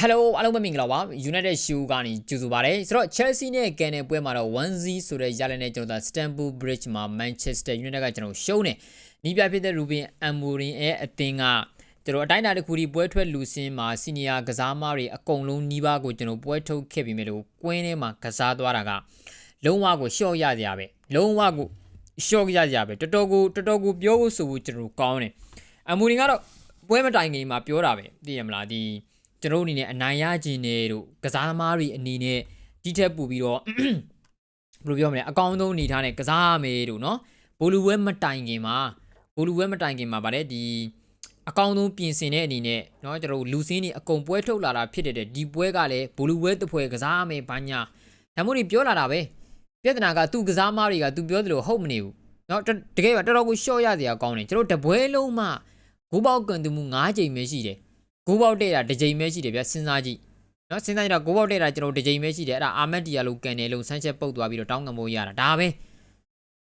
Hello အားလုံးပဲမင်္ဂလာပါ United Show ကနေကြိုဆိုပါရစေဆိုတော့ Chelsea နဲ့ Can နဲ့ပွဲမှာတော့1-0ဆိုတဲ့ရလဒ်နဲ့ကျွန်တော်တို့ Stamford Bridge မှာ Manchester United ကကျွန်တော်ရှုံးတယ်နီးပြဖြစ်တဲ့ Ruben Amorim ရဲ့အသင်းကကျွန်တော်အတိုင်းအတာတစ်ခုဒီပွဲထွက်လူစင်းမှာ Senior ကစားမတွေအကုန်လုံးနီးပါးကိုကျွန်တော်ပွဲထုတ်ခဲ့ပြီးမြဲလို့ကွင်းထဲမှာကစားသွားတာကလုံးဝကိုရှော့ရကြရပဲလုံးဝကိုရှော့ရကြရပဲတော်တော်ကိုတော်တော်ကိုပြောဖို့ဆိုဖို့ကျွန်တော်ကောင်းတယ်အမူရင်ကတော့ပွဲမတိုင်ခင်မှာပြောတာပဲသိရမလားဒီ ကျွန်တော်အနေနဲ့အနိုင်ရခြင်းတွေတို့ကစားသမားတွေအနေနဲ့ဒီထက်ပိုပြီးတော့ ဘယ်လိုပြောမလဲအကောင်းဆုံးအနေထားနဲ့ကစားရမယ်တို့เนาะဘိုလူဝဲမတိုင်ခင်မှာဘိုလူဝဲမတိုင်ခင်မှာဗါတဲ့ဒီအကောင်းဆုံးပြင်ဆင်တဲ့အနေနဲ့เนาะကျွန်တော်တို့လူစင်းတွေအကုန်ပွဲထုတ်လာတာဖြစ်တဲ့ဒီပွဲကလည်းဘိုလူဝဲတစ်ဖွဲကစားရမယ်ဘာညာဒါမှမဟုတ်ဒီပြောလာတာပဲပြဿနာကသူကစားမားတွေကသူပြောသလိုဟုတ်မနေဘူးเนาะတကယ်ပါတော်တော်ကိုရှော့ရစရာကောင်းတယ်ကျွန်တော်တပွဲလုံးမှဂိုးပေါက်ကန်တူမှု9ချိန်ပဲရှိတယ် ဂိုးပေါက်တဲ့တာတစ်ချိန်ပဲရှိတယ်ဗျစဉ်းစားကြည့်နော်စဉ်းစားကြည့်တော့ဂိုးပေါက်တဲ့တာကျွန်တော်တစ်ချိန်ပဲရှိတယ်အဲ့ဒါအာမက်တီယာလို့ကန်တယ်လို့ဆန်းချက်ပုတ်သွားပြီးတော့တောင်းကံမိုးရတာဒါပဲ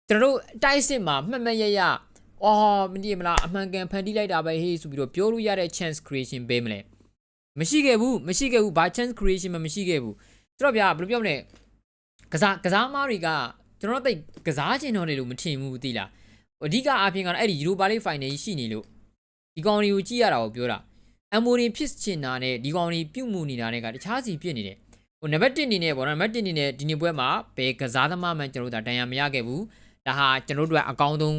ကျွန်တော်တို့တိုက်စစ်မှာမှတ်မှတ်ရရအော်မကြည့်မလားအမှန်ကန်ဖန်တီးလိုက်တာပဲဟေးဆိုပြီးတော့ပြောလို့ရတဲ့ chance creation ပေးမလဲမရှိခဲ့ဘူးမရှိခဲ့ဘူးဘာ chance creation မှမရှိခဲ့ဘူးဆိုတော့ဗျာဘယ်လိုပြောမလဲကစားကစားမားတွေကကျွန်တော်တို့တိတ်ကစားချင်တော့တယ်လို့မထင်ဘူးသိလားအဓိကအပြင်ကတော့အဲ့ဒီ Europa League Final ကြီးရှိနေလို့ဒီကောင်တွေကိုကြည့်ရတာကိုပြောတာ အမိုရီဖြစ်ချင်တာနဲ့ဒီကောင်တွေပြုတ်မှုနေတာနဲ့ကတခြားစီဖြစ်နေတယ်ဟိုနံပါတ်1အနေနဲ့ပေါ့နော်နံပါတ်1အနေနဲ့ဒီနေ့ပွဲမှာဘယ်ကစားသမားမှကျွန်တော်တို့ဒါတန်ရမရခဲ့ဘူးဒါဟာကျွန်တော်တို့ကအကောင်းဆုံး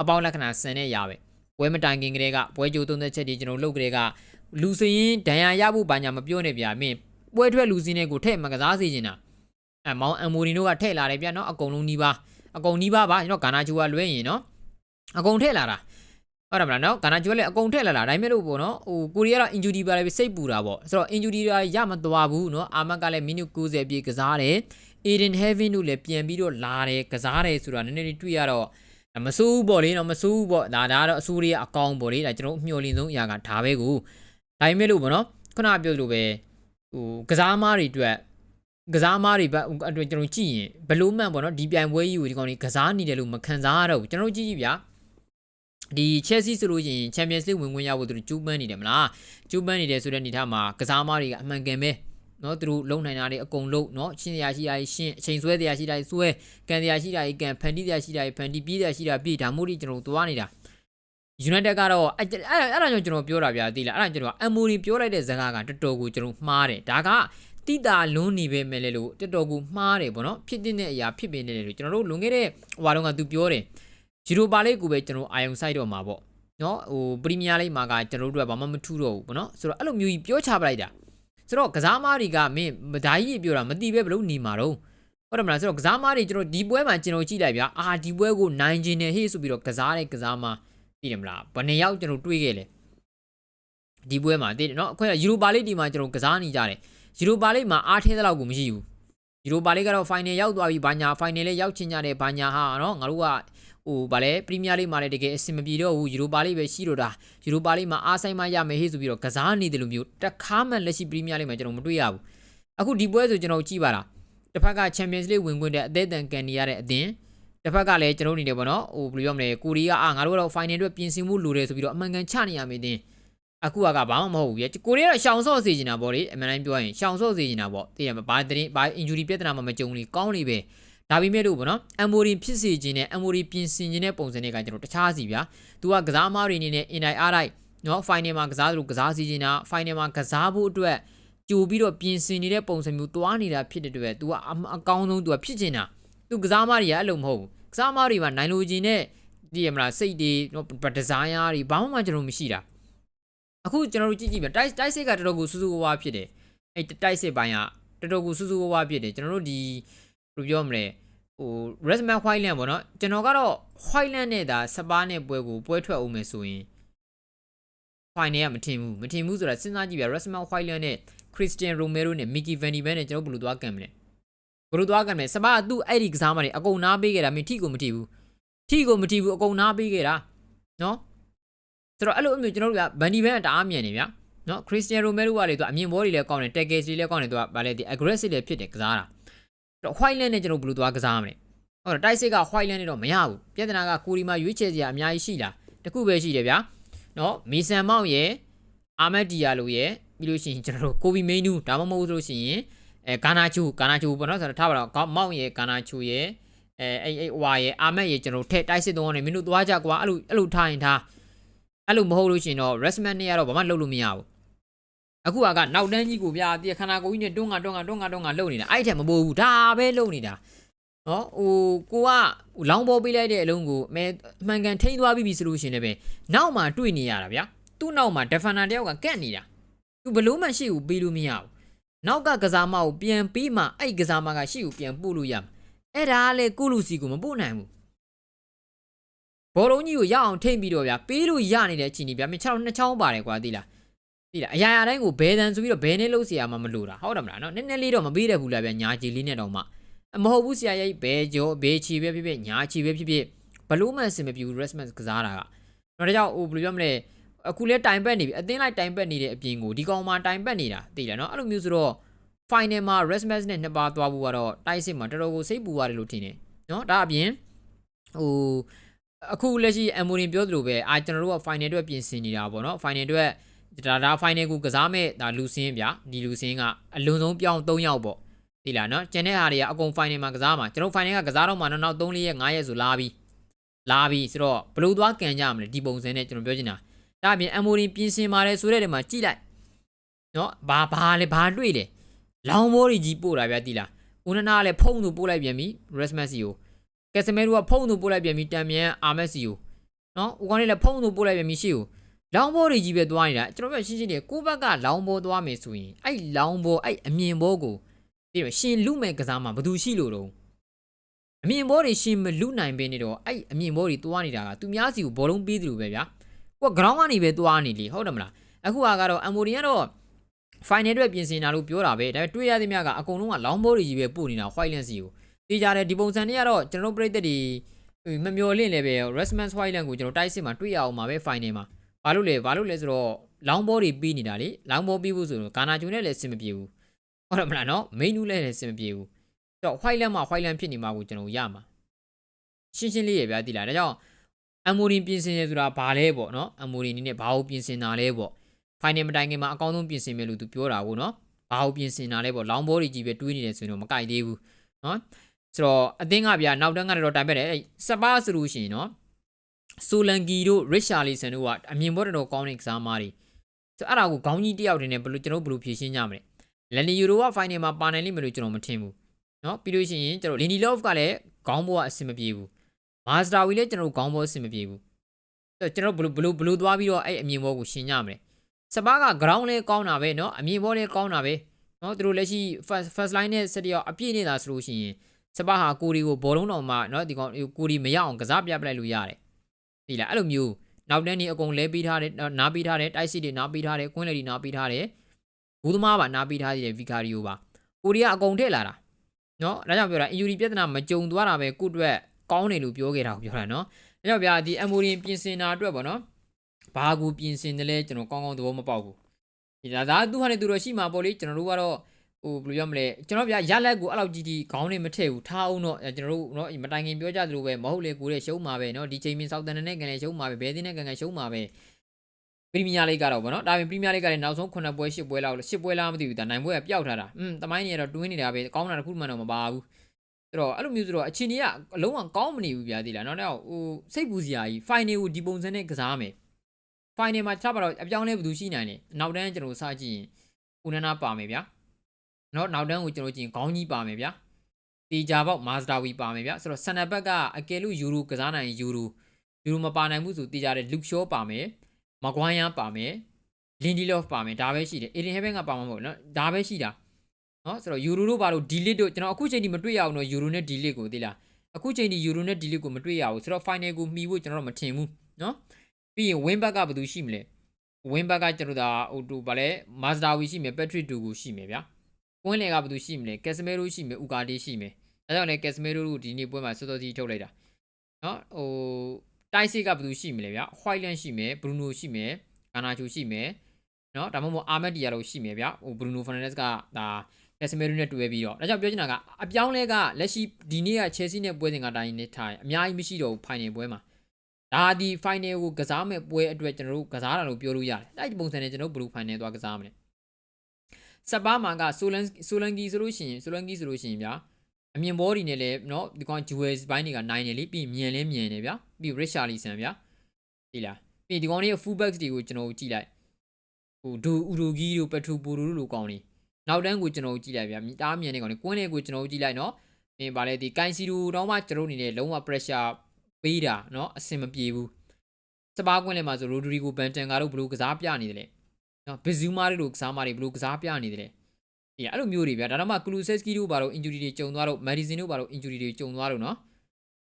အပေါင်းလက္ခဏာဆန်တဲ့ຢာပဲပွဲမတိုင်ခင်ကလေးကပွဲကြိုးသုံးသက်ချက်တွေကျွန်တော်လုပ်ကလေးကလူစရင်ဒဏ်ရာရဖို့ဘာညာမပြောနဲ့ဗျာမင်းပွဲထွက်လူစင်းတွေကိုထည့်မကစားစေချင်တာအဲမောင်အမိုရီတို့ကထည့်လာတယ်ဗျာနော်အကုန်လုံးနီးပါအကုန်နီးပါပါကျွန်တော်ဂါနာချူကလွဲရင်နော်အကုန်ထည့်လာတာ ဟုတ်တယ်မလားနော်ကာနာကျွဲလည်းအကုန်ထက်လာလာဒါပေမဲ့လို့ပေါ့နော်ဟိုကိုရီးယားတော့ injury ပါလည်းစိတ်ပူတာပေါ့ဆိုတော့ injury တွေရမသွားဘူးနော်အာမတ်ကလည်း minute 90ပြည့်ကစားတယ် Aiden Heaven တို့လည်းပြန်ပြီးတော့လာတယ်ကစားတယ်ဆိုတာနည်းနည်းလေးတွေ့ရတော့မစိုးဘူးပေါ့လေနော်မစိုးဘူးပေါ့ဒါဒါကတော့အစိုးရအကောင်ပေါ့လေဒါကျွန်တော်မျှော်လင့်ဆုံးအရာကဒါပဲကိုဒါပေမဲ့လို့ပေါ့နော်ခုနပြောလို့ပဲဟိုကစားမားတွေအတွက်ကစားမားတွေဘက်အတွက်ကျွန်တော်ကြည့်ရင်ဘလို့မှန်ပေါ့နော်ဒီပြိုင်ပွဲကြီးကိုဒီကောင်ကြီးကစားနေတယ်လို့မခံစားရတော့ဘူးကျွန်တော်ကြည့်ကြည့်ဗျာ ဒီ Chelsea ဆိုလို့ရှိရင် Champions League ဝင်ခွင့်ရဖို့သူတို့ကျူးပန်းနေတယ်မလားကျူးပန်းနေတယ်ဆိုတဲ့အနေထားမှာကစားမတွေကအမှန်ကန်ပဲနော်သူတို့လုံနိုင်တာတွေအကုန်လုံးနော်ရှင်းတရားရှိတာရှင်းအချိန်ဆွဲတရားရှိတာဆွဲကန်တရားရှိတာကန်ဖန်တီးတရားရှိတာဖန်တီးပြေးတရားရှိတာပြေးဒါမို့ဒီကျွန်တော်တို့သွားနေတာ United ကတော့အဲ့အဲ့ဒါကြောင့်ကျွန်တော်ပြောတာဗျာသိလားအဲ့ဒါကျွန်တော် MOD ပြောလိုက်တဲ့ဇာတ်ကတော်တော်ကိုကျွန်တော်မှားတယ်ဒါကတိတာလွန်းနေပဲမဲ့လေလို့တော်တော်ကိုမှားတယ်ဗောနော်ဖြစ်တဲ့အရာဖြစ်ပင်နေတယ်လို့ကျွန်တော်တို့လွန်ခဲ့တဲ့ဟိုတုန်းကသူပြောတယ် ဂျီရိုပါလေးကိုပဲကျွန်တော်အာယုံဆိုင်တော့မှာပေါ့နော်ဟိုပရီးမီးယားလိဂ်မှာကကျွန်တော်တို့ကဘာမှမထူတော့ဘူးပေါ့နော်ဆိုတော့အဲ့လိုမျိုးကြီးပြောချပလိုက်တာဆိုတော့ကစားမားတွေကမင်းဓာကြီးပြောတာမတိပဲဘလို့နေမှာတော့ဟုတ်တယ်မလားဆိုတော့ကစားမားတွေကျွန်တော်ဒီပွဲမှာကျွန်တော်ကြည့်လိုက်ဗျာအာဒီပွဲကိုနိုင်ခြင်းနဲ့ဟေ့ဆိုပြီးတော့ကစားတဲ့ကစားမားသိတယ်မလားဘယ်နှစ်ယောက်ကျွန်တော်တွေးခဲ့လဲဒီပွဲမှာသိတယ်နော်အခုယူရိုပါလိဂ်ဒီမှာကျွန်တော်ကစားနေကြတယ်ယူရိုပါလိဂ်မှာအားထဲသလောက်ကိုမရှိဘူးယူရိုပါလိဂ်ကတော့ final ရောက်သွားပြီဘာညာ final လေးရောက်ချင်ကြတယ်ဘာညာဟာနော်ငါတို့က ဟိုဗာလဲပရီးမီးယားလိမှာလည်းတကယ်အဆင်မပြေတော့ဘူးယူရိုပါလိပဲရှိတော့တာယူရိုပါလိမှာအားဆိုင်မှရမယ်ဟေ့ဆိုပြီးတော့ကစားနေတယ်လို့မျိုးတခါမှလက်ရှိပရီးမီးယားလိမှာကျွန်တော်မတွေ့ရဘူးအခုဒီပွဲဆိုကျွန်တော်ကြည့်ပါလားတစ်ဖက်ကချန်ပီယံစ်လိဝင်ခွင့်တဲ့အသေးအံကန်နေရတဲ့အသင်းတစ်ဖက်ကလည်းကျွန်တော်နေတယ်ပေါ့နော်ဟိုဘယ်လိုပြောမလဲကိုရီးယားအာငါတို့ကတော့ final အတွက်ပြင်ဆင်မှုလိုတယ်ဆိုပြီးတော့အမှန်ကန်ချနေရမယ်တင်းအခုကဘာမှမဟုတ်ဘူးရဲ့ကိုရီးယားကရှောင်ဆော့စေချင်တာပေါ့လေအမှန်တိုင်းပြောရင်ရှောင်ဆော့စေချင်တာပေါ့သိရမှာဘာသတင်းဘာ injury ပြဿနာမှမကြုံလေကောင်းလေပဲ ဒါပေမဲ့လို့ပေါ့နော်အမ်မိုရီဖြစ်စေခြင်းနဲ့အမ်မိုရီပြင်ဆင်ခြင်းတဲ့ပုံစံတွေကကျွန်တော်တခြားစီဗျာ။ तू ကကစားမားတွေအနေနဲ့အင်တိုင်းအားလိုက်နော်ဖိုင်နယ်မှာကစားသလိုကစားစီခြင်းတာဖိုင်နယ်မှာကစားဖို့အတွက်ကြိုပြီးတော့ပြင်ဆင်နေတဲ့ပုံစံမျိုးတွားနေတာဖြစ်တဲ့အတွက် तू ကအကောင်းဆုံး तू ကဖြစ်ချင်တာ။ तू ကစားမားတွေကအဲ့လိုမဟုတ်ဘူး။ကစားမားတွေမှာနိုင်လိုခြင်းနဲ့ဒီရမလားစိတ်တွေနော်ဒီဇိုင်းယာတွေဘာမှကျွန်တော်မရှိတာ။အခုကျွန်တော်တို့ကြည့်ကြည့်ဗျတိုက်တိုက်စစ်ကတော်တော်ကိုစူးစူးဝါးဝါးဖြစ်တယ်။အဲ့တိုက်စစ်ပိုင်းကတော်တော်ကိုစူးစူးဝါးဝါးဖြစ်တယ်ကျွန်တော်တို့ဒီ ဘယ်လိုပြောမလဲဟို Redman Whiteland ပေါ့နော်ကျွန်တော်ကတော့ Whiteland နဲ့ဒါစပါးနဲ့ပွဲကိုပွဲထွက်အောင်မယ်ဆိုရင် final ကမထင်ဘူးမထင်ဘူးဆိုတာစဉ်းစားကြည့်ပြ Redman Whiteland နဲ့ Christian Romero နဲ့ Mickey Van de Ven နဲ့ကျွန်တော်ဘယ်လိုသွားကံမလဲဘယ်လိုသွားကံမလဲစပါးကသူ့အဲ့ဒီကစားမတွေအကုန်နားပေးခဲ့တာမင်းထိကိုမထိဘူးထိကိုမထိဘူးအကုန်နားပေးခဲ့တာနော်ဆိုတော့အဲ့လိုအမျိုးကျွန်တော်တို့က Van de Ven ကတအားမြန်နေဗျာနော် Christian Romero ကလေသူအမြင်ဘောတွေလည်းကောင်းတယ် tackles တွေလည်းကောင်းတယ်သူကဗာလေဒီ aggressive လည်းဖြစ်တယ်ကစားတာ တော့ white land နဲ့ကျွန်တော်ဘယ်လိုသွားကစားမလဲဟုတ်တော့တိုက်စစ်က white land နဲ့တော့မရဘူးပြဿနာကကိုရီမာရွေးချယ်စရာအများကြီးရှိလားတခုပဲရှိတယ်ဗျာနော်မီဆန်မောက်ရဲ့အာမက်ဒီယာလိုရဲ့ပြီးလို့ရှိရင်ကျွန်တော်တို့ကိုဘီမိန်နူဒါမှမဟုတ်ဆိုလို့ရှိရင်အဲဂါနာချူဂါနာချူပေါ့နော်ဆိုတော့ထားပါတော့ကောင်းမောင်ရဲ့ဂါနာချူရဲ့အဲအဲ့အဲ့ဟွာရဲ့အာမက်ရဲ့ကျွန်တော်တို့ထဲတိုက်စစ်တော့နေမင်းတို့သွားကြကွာအဲ့လိုအဲ့လိုထားရင်ထားအဲ့လိုမဟုတ်လို့ရှိရင်တော့ restman နဲ့ကတော့ဘာမှလုပ်လို့မရဘူး အခုကနောက်တန်းကြီးကိုဗျာတခဏကိုကြီးနဲ့တွန်းကတွန်းကတွန်းကတွန်းကလှုပ်နေတာအဲ့ထက်မပိုးဘူးဒါပဲလှုပ်နေတာနော်ဟိုကိုကလောင်းပေါ်ပေးလိုက်တဲ့အလုံးကိုအမဲအမှန်ကန်ထိန်းသွားပြီးပြီဆိုလို့ရှိရင်လည်းပဲနောက်မှတွေ့နေရတာဗျာသူ့နောက်မှာ defender တယောက်ကကက်နေတာသူဘလို့မှရှိဘူးပေးလို့မရဘူးနောက်ကကစားမကိုပြန်ပြီးမှအဲ့ကစားမကရှိကိုပြန်ပို့လို့ရမှာအဲ့ဒါကလေကုလူစီကိုမပို့နိုင်ဘူးဘောလုံးကြီးကိုရအောင်ထိမ့်ပြီးတော့ဗျာပေးလို့ရနေတဲ့အချိန်ကြီးဗျာမင်း6နှစ်ချောင်းပါတယ်ကွာသိလား သိလားအရာရာတိုင်းကိုဘဲတန်ဆိုပြီးတော့ဘဲနဲ့လုံးเสียမှာမလို့တာဟုတ်တယ်မလားနော်နည်းနည်းလေးတော့မပေးတယ်ဘူးလားဗျာညာကြီးလေးနဲ့တော့မှမဟုတ်ဘူးဆရာကြီးဘဲကြောဘဲချီပဲဖြစ်ဖြစ်ညာချီပဲဖြစ်ဖြစ်ဘလို့မှအဆင်မပြေဘူး response ကစားတာကတော့ဒါကြောင့်ဟိုဘယ်လိုပြောမလဲအခုလဲတိုင်ပတ်နေပြီအသင်းလိုက်တိုင်ပတ်နေတဲ့အပြင်ကိုဒီကောင်မှတိုင်ပတ်နေတာသိလားနော်အဲ့လိုမျိုးဆိုတော့ final မှာ response နဲ့နှစ်ပါးသွားဖို့ကတော့တိုက်စစ်မှာတော်တော်ကိုစိတ်ပူရတယ်လို့ထင်တယ်နော်ဒါအပြင်ဟိုအခုလက်ရှိအမိုရင်ပြောသလိုပဲအာကျွန်တော်တို့က final အတွက်ပြင်ဆင်နေတာပေါ့နော် final အတွက် ဒါဒါ final ကိုကစားမဲ့ဒါလူစင်းဗျဒီလူစင်းကအလွန်ဆုံးပြောင်း3ယောက်ပေါ့ဒီလားနော်ကျန်တဲ့ဟာတွေကအကုန် final မှာကစားမှာကျွန်တော် final ကကစားတော့မှနောက်နောက်3 4ရက်5ရက်ဆိုလာပြီးလာပြီးဆိုတော့ဘယ်လိုသွားကန်ကြမလဲဒီပုံစံနဲ့ကျွန်တော်ပြောချင်တာဒါအပြင်အမိုရင်ပြင်ဆင်ပါတယ်ဆိုတဲ့နေရာမှာကြည့်လိုက်နော်ဘာဘာလဲဘာတွေ့လဲလောင်မိုးကြီးပို့တာဗျတိလားဦးနနာကလည်းဖုံးသူပို့လိုက်ပြန်ပြီ resmas စီကိုကက်စမဲတို့ကဖုံးသူပို့လိုက်ပြန်ပြီတံမြန်အာမက်စီကိုနော်ဦးကောင်းလေးလည်းဖုံးသူပို့လိုက်ပြန်ပြီရှေ့ကို လောင်ဘောတွေကြီးပဲသွားနေတာကျွန်တော်ပြောရှင်းရှင်းလေးကိုဘက်ကလောင်ဘောသွားမယ်ဆိုရင်အဲ့လောင်ဘောအဲ့အမြင်ဘောကိုဒီလိုရှင်လူမဲ့ကစားမှာဘာသူရှိလို့တော့အမြင်ဘောတွေရှင်မလူနိုင်ပေးနေတော့အဲ့အမြင်ဘောတွေသွားနေတာကသူများစီကိုဘောလုံးပေးတယ်လို့ပဲဗျာကိုက ground ကနေပဲသွားနေလေဟုတ်တယ်မလားအခုကတော့အမိုရီကတော့ final အတွက်ပြင်ဆင်တာလို့ပြောတာပဲဒါပေမဲ့တွေ့ရသည်များကအကုန်လုံးကလောင်းဘောတွေကြီးပဲပို့နေတာ white lens စီကိုတေးကြတယ်ဒီပုံစံတွေကတော့ကျွန်တော်တို့ပြည်သက်တွေမမျော်လင့်လည်းပဲ Resman White Lens ကိုကျွန်တော်တိုက်စစ်မှာတွေ့ရအောင်ပါပဲ final မှာ ဘာလို့လဲဘာလို့လဲဆိုတော့လောင်းဘောတွေပြီးနေတာလေလောင်းဘောပြီးဖို့ဆိုတော့ဂါနာဂျူနဲ့လည်းအဆင်မပြေဘူးဟုတ်တယ်မလားနော် main နူးလည်းလည်းအဆင်မပြေဘူးအဲ့တော့ white lens မှာ white lens ဖြစ်နေမှာကိုကျွန်တော်ရမှာရှင်းရှင်းလေးရပြသိလားဒါကြောင့်အမိုရင်ပြင်ဆင်ရဆိုတာဘာလဲပေါ့နော်အမိုရင်နည်းနဲ့ဘာကိုပြင်ဆင်တာလဲပေါ့ final မတိုင်ခင်မှာအကောင်းဆုံးပြင်ဆင်မယ်လို့သူပြောတာပေါ့နော်ဘာကိုပြင်ဆင်တာလဲပေါ့လောင်းဘောတွေကြီးပဲတွေးနေတယ်ဆိုရင်တော့မကြိုက်သေးဘူးနော်ဆိုတော့အသင်းကဗျာနောက်တန်းကတော့တိုင်ပက်တယ်စပါဆိုလို့ရှိရင်နော် ဆိုလန်ကီတို့ရစ်ရှာလီဆန်တို့ကအမြင်ဘောတော်ကောင်းတဲ့ကစားမားတွေဆိုအဲ့ဒါကိုခေါင်းကြီးတယောက်တည်းနဲ့ဘယ်လိုကျွန်တော်ဘယ်လိုဖြေရှင်းကြမလဲလန်နီယူရိုကဖိုင်နယ်မှာပါနိုင်လိမ့်မယ်လို့ကျွန်တော်မထင်ဘူးနော်ပြီးလို့ရှိရင်ကျွန်တော်လင်ဒီလော့ဖ်ကလည်းခေါင်းဘောကအဆင်မပြေဘူးမာစတာဝီလည်းကျွန်တော်ခေါင်းဘောအဆင်မပြေဘူးဆိုတော့ကျွန်တော်ဘယ်လိုဘယ်လိုဘယ်လိုသွားပြီးတော့အဲ့အမြင်ဘောကိုရှင်းကြမလဲစပါးက ground လေးကောင်းတာပဲเนาะအမြင်ဘောလေးကောင်းတာပဲเนาะသူတို့လက်ရှိ first first line နဲ့စတယောက်အပြည့်နေတာဆိုလို့ရှိရင်စပါးဟာကိုရီကိုဘောလုံးတော်မှာเนาะဒီကောင်ကိုရီမရအောင်ကစားပြပလိုက်လို့ရတယ် သိလားအဲ့လိုမျိုးနောက်တန်းနေအကုန်လဲပေးထားတယ်နားပေးထားတယ်တိုက်စစ်တွေနားပေးထားတယ်ကွင်းလေတွေနားပေးထားတယ်ဘူးသမားပါနားပေးထားသေးတယ်ဗီကာရီယိုပါကိုရီးယားအကုန်ထည့်လာတာနော်ဒါကြောင့်ပြောတာ injury ပြဿနာမကြုံသွားတာပဲကို့အတွက်ကောင်းတယ်လို့ပြောခဲ့တာကိုပြောတာနော်ဒါကြောင့်ဗျာဒီ MOD ပြင်ဆင်တာအတွက်ပေါ့နော်ဘာကိုပြင်ဆင်တယ်လဲကျွန်တော်ကောင်းကောင်းသဘောမပေါက်ဘူးဒါသာသူဟာနေသူတော့ရှိမှာပေါ့လေကျွန်တော်တို့ကတော့ ဟိုဘယ်လိုပြောမလဲကျွန်တော်ဗျာရလက်ကိုအဲ့လောက်ကြီးကြီးခေါင်းနဲ့မထည့်ဘူးထားအောင်တော့ကျွန်တော်တို့เนาะမတိုင်ခင်ပြောကြသလိုပဲမဟုတ်လေကိုတဲ့ရှုံးမှာပဲเนาะဒီချိန်မင်းစောက်တန်နဲ့ကန်နဲ့ရှုံးမှာပဲဘယ်တင်းနဲ့ကန်ကန်ရှုံးမှာပဲပရီးမီးယားလိဂ်ကတော့ဗောနော်ဒါပေမဲ့ပရီးမီးယားလိဂ်ကလည်းနောက်ဆုံး9ပွဲ10ပွဲလောက်10ပွဲလားမသိဘူးဒါနိုင်ပွဲကပျောက်ထားတာอืมတမိုင်းနေကတော့တွင်းနေတာပဲကောင်းတာတစ်ခုမှတော့မပါဘူးဆိုတော့အဲ့လိုမျိုးဆိုတော့အချင်းကြီးကအလုံးဝကောင်းမနေဘူးဗျာဒီလားเนาะတော့ဟိုစိတ်ပူစရာကြီး final ကိုဒီပုံစံနဲ့ကစားမယ် final မှာချပါတော့အပြောင်းလဲဘယ်သူရှိနိုင်လဲနောက်တန်းကျွန်တော်စကြည့်ရင်ဦးနနာပါမယ်ဗျာ နော်နောက်တန်းကိုကျွန်တော်ကြည့်ရင်ခေါင်းကြီးပါမယ်ဗျာတေချာပေါက်မာစတာဝီပါမယ်ဗျာဆိုတော့ဆန်နဘက်ကအကယ်လို့ယူရိုကစားနိုင်ယူရိုယူရိုမပါနိုင်ဘူးဆိုတေချာတဲ့လူရှောပါမယ်မကွိုင်းယာပါမယ်လင်ဒီလော့ပါမယ်ဒါပဲရှိတယ်အေဒင်ဟဲဘန်ကပါမှာမဟုတ်နော်ဒါပဲရှိတာနော်ဆိုတော့ယူရိုတို့ပါလို့ဒီလစ်တို့ကျွန်တော်အခုချိန်ထိမတွေ့ရအောင်တော့ယူရိုနဲ့ဒီလစ်ကိုသိလားအခုချိန်ထိယူရိုနဲ့ဒီလစ်ကိုမတွေ့ရဘူးဆိုတော့ final ကိုမှီဖို့ကျွန်တော်တို့မထင်ဘူးနော်ပြီးရင် win back ကဘာလို့ရှိမလဲ win back ကကျွန်တော်တို့ဒါဟိုတူပါလဲ master ဝီရှိမယ် patrick တူကိုရှိမယ်ဗျာ ကွင်းလေကဘယ်သူရှိမလဲ Casemiro ရှိမယ် Ugarte ရှိမယ်အဲကြောင့်လည်း Casemiro တို့ဒီနေ့ပွဲမှာစောစောကြီးထုတ်လိုက်တာနော်ဟိုတိုက်စစ်ကဘယ်သူရှိမလဲဗျာ Whiteland ရှိမယ် Bruno ရှိမယ် Garnacho ရှိမယ်နော်ဒါမှမဟုတ် Ahmed Diallo ရှိမယ်ဗျာဟို Bruno Fernandes ကဒါ Casemiro နဲ့တွေ့ပြီးတော့ဒါကြောင့်ပြောချင်တာကအပြောင်းလဲကလက်ရှိဒီနေ့က Chelsea နဲ့ပွဲစဉ်ကတိုင်းနေထိုင်အများကြီးမရှိတော့ဘူး final ပွဲမှာဒါဒီ final ကိုကစားမဲ့ပွဲအတွက်ကျွန်တော်တို့ကစားတာလို့ပြောလို့ရတယ်အဲ့ဒီပုံစံနဲ့ကျွန်တော်တို့ဘယ်လို final သွားကစားမလဲ စက်ပါမှာကဆိုလန်ဆိုလန်ကီဆိုလို့ရှိရင်ဆိုလန်ကီဆိုလို့ရှိရင်ဗျာအမြင်ဘောဒီနဲ့လည်းเนาะဒီကောင်ဂျူဝယ်ဘိုင်းတွေကနိုင်တယ်လေပြီးမြင်လဲမြင်တယ်ဗျာပြီးရစ်ရှာလီဆန်ဗျာဒီလားပြီးဒီကောင်လေးရဲ့ full backs တွေကိုကျွန်တော်ကြည့်လိုက်ဟိုဒူဥရူဂီတို့ပထူပူရူလိုကောင်လေးနောက်တန်းကိုကျွန်တော်ကြည့်လိုက်ဗျာမိတားမြင်တဲ့ကောင်လေးကွင်းလေးကိုကျွန်တော်ကြည့်လိုက်เนาะအင်းဗာလဲဒီကိုင်စီဒူတော့မှကျွန်တော်အနေနဲ့လုံးဝ pressure ပေးတာเนาะအဆင်မပြေဘူးစပါးကွင်းလေးမှာဆိုရိုဒရီဂိုဘန်တန်ကာတို့ဘလို့ကစားပြနေတယ်လေ နော်ဘဇူးမားတွေလိုကစားမားတွေဘလို့ကစားပြနေတယ်လေဒီအဲ့လိုမျိုးတွေဗျာဒါတော့မှကလူဆက်စကီတို့ဘာလို့ injury တွေကြုံသွားတော့ medicine တို့ဘာလို့ injury တွေကြုံသွားတော့နော်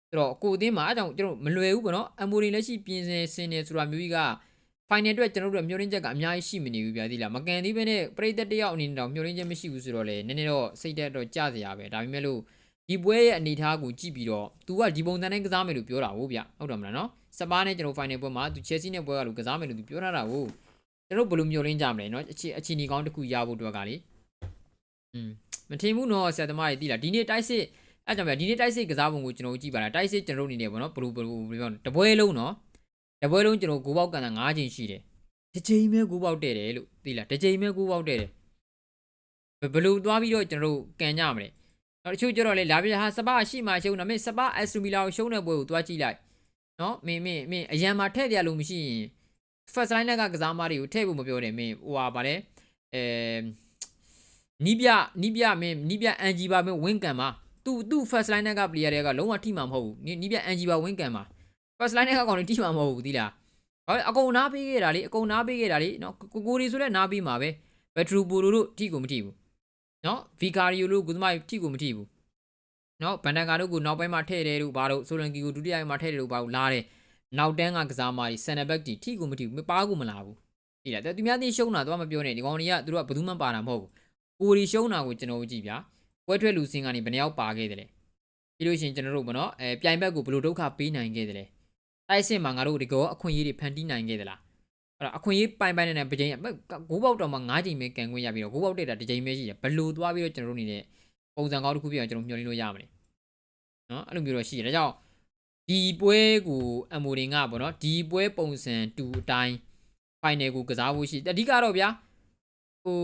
အဲ့တော့ကိုအသင်းမှာအဲ့ကြောင့်ကျွန်တော်မလွယ်ဘူးပေါ့နော် MOD လက်ရှိပြင်ဆင်ဆင်နေဆိုတာမျိုးကြီးက final အတွက်ကျွန်တော်တို့မျှော်လင့်ချက်ကအများကြီးရှိမနေဘူးဗျာဒီလားမကန်သေးဘဲနဲ့ပရိသတ်တယောက်အနေနဲ့တော့မျှော်လင့်ချက်မရှိဘူးဆိုတော့လေနည်းနည်းတော့စိတ်သက်တော့ကြစရာပဲဒါပေမဲ့လို့ဒီပွဲရဲ့အနေထားကိုကြည့်ပြီးတော့ तू ကဒီပုံစံနဲ့ကစားမယ်လို့ပြောတာဟုတ်ဗျဟုတ်တယ်မလားနော်စပါးနဲ့ကျွန်တော် final ပွဲမှာ तू Chelsea နဲ့ပွဲကလို့ကစားမယ်လို့ तू ပြောထားတာဟုတ် ကျွန်တော်ဘယ်လိုမျှော်လင့်ကြမလဲနော်အခြေအခြေအနေကောင်းတစ်ခုရဖို့အတွက်ကလေอืมမထင်ဘူးနော်ဆရာသမားတွေသိလားဒီနေ့တိုက်စစ်အဲ့ကြောင့်ဗျာဒီနေ့တိုက်စစ်ကစားပုံကိုကျွန်တော်တို့ကြည့်ပါလားတိုက်စစ်ကျွန်တော်တို့အနေနဲ့ပေါ့နော်ဘလူးဘလူးဘယ်လိုပြောတပွဲလုံးနော်တပွဲလုံးကျွန်တော်ကိုပေါက်ကန်တာ၅ချိန်ရှိတယ်တစ်ချိန်ပဲကိုပေါက်တဲ့တယ်လို့သိလားတစ်ချိန်ပဲကိုပေါက်တဲ့တယ်ဘယ်လိုသွားပြီးတော့ကျွန်တော်တို့ကန်ကြမလဲတော့တချို့ကျတော့လေလာပြဟာစပါရှိမှရှုံးတာမင်းစပါအက်စထမီလာကိုရှုံးတဲ့ပွဲကိုသွားကြည့်လိုက်နော်မင်းမင်းမင်းအရန်မှာထည့်တယ်လို့မရှိရင် first line ကကစားမတွေကိုထည့်ဖို့မပြောနဲ့မင်းဟိုဟာဗာလဲအဲနီးပြနီးပြမင်းနီးပြအန်ဂျီပါမင်းဝင်းကန်ပါသူသူ first line က player တွေကလုံးဝထိမှာမဟုတ်ဘူးနီးပြအန်ဂျီပါဝင်းကန်ပါ first line ကကောင်တွေထိမှာမဟုတ်ဘူးသီလားဘာလဲအကုန်နားပေးခဲ့တာလေအကုန်နားပေးခဲ့တာလေနော်ကိုကိုရီဆိုလဲနားပေးမှာပဲဘက်ထရူပူလိုတို့ထိကိုမထိဘူးနော်ဗီကာရီယိုလို့ကုသမိုင်ထိကိုမထိဘူးနော်ဘန်ဒန်ကာတို့ကိုနောက်ပိုင်းမှာထည့်တယ်လို့ဘာလို့ဆိုလန်ကီကိုဒုတိယပိုင်းမှာထည့်တယ်လို့ဘာလို့လာတယ် နောက်တန်းကကစားမာကြီးဆန်နဘက်တီထိကိုမထိဘူးပါကိုမလာဘူးဒီလားသူများသိရှုံးတာတော့မပြောနဲ့ဒီကောင်တွေကသူတို့ကဘယ်သူမှပါတာမဟုတ်ဘူးကိုရီရှုံးတာကိုကျွန်တော်တို့ကြည့်ဗျာပွဲထွက်လူစင်းကနေဘယ်နှယောက်ပါခဲ့တယ်လဲပြီးလို့ရှိရင်ကျွန်တော်တို့ဗောနော်အဲပြိုင်ဘက်ကိုဘယ်လိုဒုက္ခပေးနိုင်ခဲ့တယ်လဲတိုက်စစ်မှာငါတို့ဒီကောအခွင့်အရေးတွေဖန်တီးနိုင်ခဲ့သလားအဲ့တော့အခွင့်အရေးပိုင်ပိုင်နဲ့ပကြိမ်ဂိုးပေါက်တော့မှ9ချိန်ပဲကန်ခွင့်ရပြီးတော့ဂိုးပေါက်တက်တာတစ်ချိန်ပဲရှိတယ်ဘယ်လိုသွားပြီးတော့ကျွန်တော်တို့နေတဲ့ပုံစံကောင်းတစ်ခုပြအောင်ကျွန်တော်မျှော်လင့်လို့ရမလဲနော်အဲ့လိုမျိုးတော့ရှိတယ်ဒါကြောင့် ဒီပွဲကိုအမိုရင်ကဗောနော်ဒီပွဲပုံစံတူအတိုင်း final ကိုကစားဖို့ရှိအဓိကတော့ဗျာဟို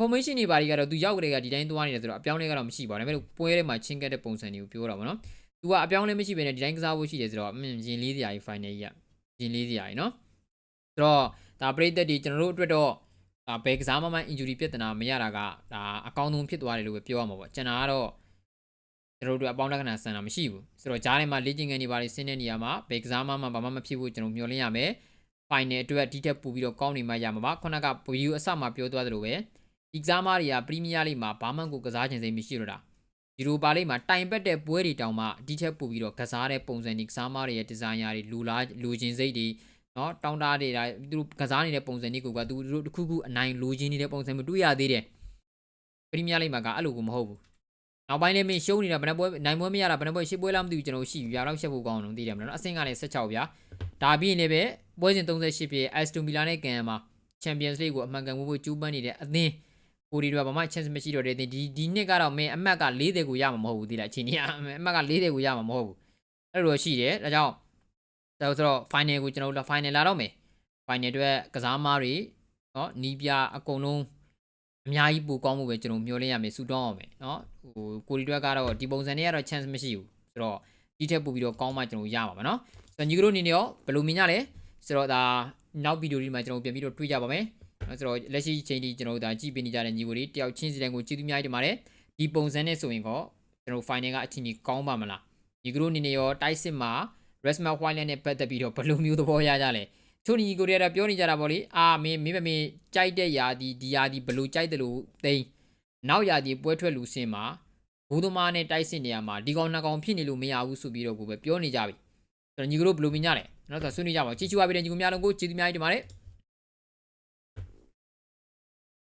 formation တွေဘာတွေကတော့သူရောက်ကြတဲ့ကဒီတိုင်းသွားနေတယ်ဆိုတော့အပြောင်းလဲကတော့မရှိပါဘူးဒါပေမဲ့ပွဲထဲမှာချင်းကက်တဲ့ပုံစံတွေကိုပြောတာပေါ့နော်သူကအပြောင်းလဲမရှိဘဲနဲ့ဒီတိုင်းကစားဖို့ရှိတယ်ဆိုတော့အင်းရင်လေးစရာကြီး final ကြီးကရင်လေးစရာကြီးနော်ဆိုတော့ဒါပရိသတ်တွေကျွန်တော်တို့အတွက်တော့ဒါဘယ်ကစားမှမ injury ပြဿနာမရတာကဒါအကောင်းဆုံးဖြစ်သွားတယ်လို့ပဲပြောရမှာပေါ့ကျွန်တော်ကတော့ ကျွန်တော်တို့အပေါင်းလက္ခဏာစံတာမရှိဘူးဆိုတော့ဂျားထဲမှာလေ့ကျင့်ခန်းတွေဘာတွေဆင်းတဲ့နေရာမှာဘယ်ကစားမှမဘာမှမဖြစ်ဘူးကျွန်တော်မျှော်လင့်ရမယ် final အတွက်ဒီထက်ပိုပြီးတော့ကောင်းနေမှရမှာပါခုနက view အစမှာပြောသွားသလိုပဲဒီကစားမတွေကပရီးမီးယားလိမှာဘာမှကိုကစားခြင်းစိတ်မရှိတော့တာယူရိုပါလိမှာတိုင်ပတ်တဲ့ပွဲတွေတောင်မှဒီထက်ပိုပြီးတော့ကစားတဲ့ပုံစံဒီကစားမတွေရဲ့ဒီဇိုင်ယာတွေလူလားလူချင်းစိတ်တွေနော်တောင်းတတွေဒါသူတို့ကစားနေတဲ့ပုံစံတွေကသူတို့တစ်ခုခုအနိုင်လူချင်းနေတဲ့ပုံစံမျိုးတွေ့ရသေးတယ်ပရီးမီးယားလိမှာကအဲ့လိုကိုမဟုတ်ဘူး နောက်ပိုင်းလည်းမင်းရှုံးနေတာဘယ်နှပွဲနိုင်ပွဲမရတာဘယ်နှပွဲရှစ်ပွဲလားမသိဘူးကျွန်တော်ရှိပြီဗျာတော့ရှက်ဖို့ကောင်းအောင်သိတယ်မလားနော်အဆင့်ကလည်း16ဗျာဒါပြီးရင်လည်းပဲပွဲစဉ်38ပြည့် Aston Villa နဲ့ကန်မှာ Champions League ကိုအမှန်ကန်ဖို့ကျူးပန်းနေတဲ့အသင်းကိုဒီတွေကဘာမှ chance မရှိတော့တဲ့အသင်းဒီဒီနှစ်ကတော့မင်းအမှတ်က40ကိုရမှာမဟုတ်ဘူးသိလားအချိန်ကြီးအမှတ်က40ကိုရမှာမဟုတ်ဘူးအဲ့လိုရှိတယ်ဒါကြောင့်ဒါဆိုတော့ final ကိုကျွန်တော်တို့ final လာတော့မယ် final အတွက်ကစားမားတွေနော်နီးပြအကုန်လုံး အများကြီးပိုကောင်းမှုပဲကျွန်တော်မျှော်လင့်ရမယ်ဆူတောင်းအောင်မယ်နော်ဟိုကိုဒီတွေကတော့ဒီပုံစံတွေကတော့ chance မရှိဘူးဆိုတော့ဒီထက်ပိုပြီးတော့ကောင်းမှကျွန်တော်ရမှာပါနော်ဆိုတော့ညီကတို့အနေနဲ့ရောဘယ်လိုမြင်ကြလဲဆိုတော့ဒါနောက်ဗီဒီယိုဒီမှာကျွန်တော်ပြန်ပြီးတော့တွေ့ကြပါမယ်နော်ဆိုတော့လက်ရှိချိန်ထိကျွန်တော်တို့ဒါကြည့်ပေးနေကြတဲ့ညီကိုတွေတယောက်ချင်းစီတိုင်းကိုကျေးဇူးများကြီးတင်ပါတယ်ဒီပုံစံနဲ့ဆိုရင်ကောကျွန်တော် final ကအချိန်ကြီးကောင်းပါမလားညီကတို့အနေနဲ့ရောတိုက်စစ်မှာ Resma Wildland နဲ့ပတ်သက်ပြီးတော့ဘယ်လိုမျိုးသဘောရကြလဲ ချိုညီကိုတွေကတော့ပြောနေကြတာပေါ့လေအာမင်းမင်းမမေကြိုက်တဲ့ယာဒီဒီယာဒီဘယ်လိုကြိုက်တယ်လို့သိမ်းနောက်ယာဒီပွဲထွက်လူစင်မှာဘူသမားနဲ့တိုက်စစ်နေရမှာဒီကောင်နှစ်ကောင်ဖြစ်နေလို့မရဘူးဆိုပြီးတော့ကိုပဲပြောနေကြပြီဆိုတော့ညီကတို့ဘယ်လိုမြင်ကြလဲနော်ဆိုတော့ဆွေးနွေးကြပါဦးချီချူပါပြီးတဲ့ညီကိုများလုံးကိုကျေးဇူးများကြီးတင်ပါတယ်